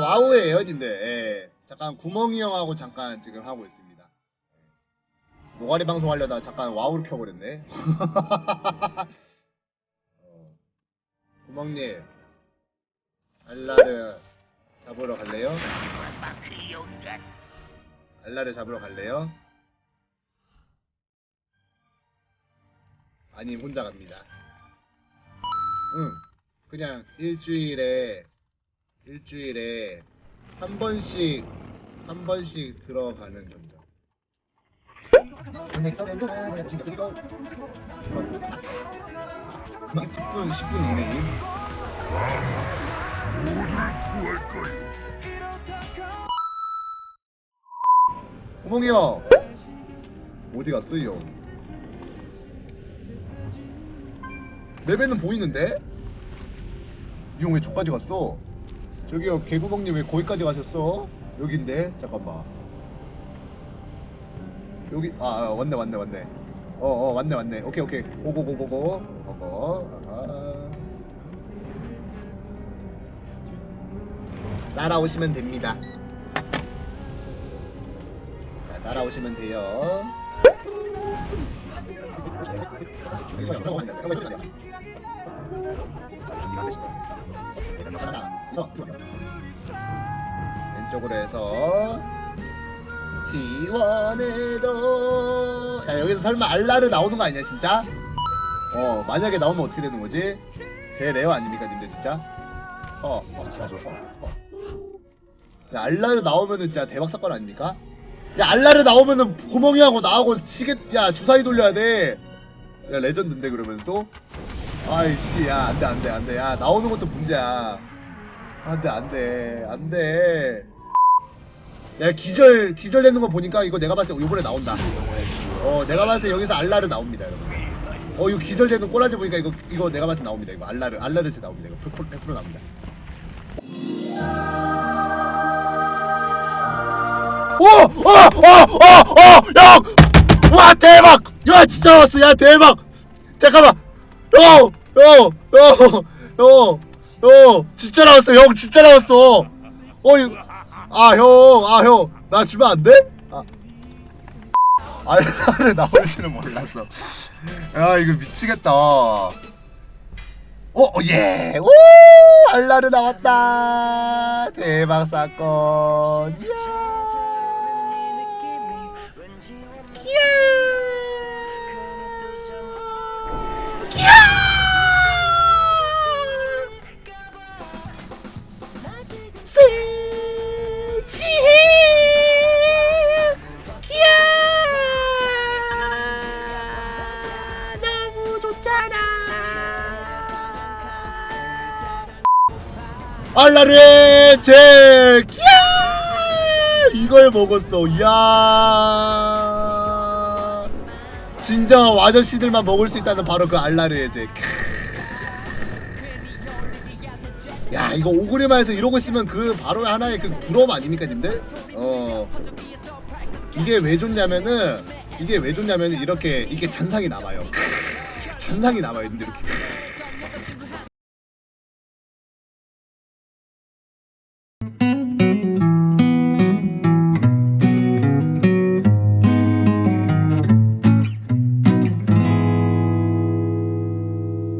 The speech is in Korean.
와우예요, 님들. 예. 잠깐 구멍이 형하고 잠깐 지금 하고 있습니다. 노가리 방송 하려다가 잠깐 와우를 켜버렸네. 어. 구멍님, 알라를 잡으러 갈래요? 알라를 잡으러 갈래요? 아니 혼자 갑니다. 응. 그냥 일주일에 일주일에 한 번씩 한 번씩 들어가는 정도. 10분 10분 이내임. 구멍이 형 어디 갔어 이 형? 맵에는 보이는데? 이 형 왜 저까지 갔어? 저기요 개구멍님 왜 거기까지 가셨어? 여긴데? 잠깐만. 여기 아, 아 왔네 왔네 왔네. 어어 왔네 왔네. 오케이 오케이. 고고고고고 고고 아하. 따라오시면 됩니다. 자 따라오시면 돼요 왼쪽으로 해서 지원해도 자 여기서 설마 알라르 나오는 거 아니야 진짜? 어 만약에 나오면 어떻게 되는 거지? 대레어 아닙니까 님들 진짜? 어, 어, 어, 어. 야 알라르 나오면은 진짜 대박 사건 아닙니까? 야 알라르 나오면은 구멍이 하고 나하고 시계 야 주사위 돌려야 돼. 야 레전드인데 그러면 또? 아이씨 야 안돼 안돼 안돼 야 나오는 것도 문제야. 안돼 안돼 안돼. 야 기절 기절되는 거 보니까 이거 내가 봤을 때 이번에 나온다. 어 내가 봤을 때 여기서 알라르 나옵니다 여러분. 어 이거 기절되는 꼬라지 보니까 이거 이거 내가 봤을 때 나옵니다 이거 알라르 알라르스 나옵니다 이거 100%, 100% 나옵니다. 오! 어! 어! 어! 대박! 야 진짜 나왔어 야 대박! 잠깐만! 형! 형! 형! 형! 형! 진짜 나왔어 형 진짜 나왔어! 어 이거 아 형! 아 형! 나 주면 안 돼? 아 알라르 나올 줄은 몰랐어 야 이거 미치겠다 어, 어, 예! 오! 알라르 나왔다! 대박 사건! 이야! 알라르의 제 야! 이걸 먹었어. 야! 진정한 와저씨들만 먹을 수 있다는 바로 그 알라르의 제야 이거 오그리마에서 이러고 있으면 그 바로 하나의 그 부러움 아닙니까 님들? 어. 이게 왜 좋냐면은 이게 왜 좋냐면은 이렇게 이게 잔상이 남아요. 잔상이 남아요 님들 이렇게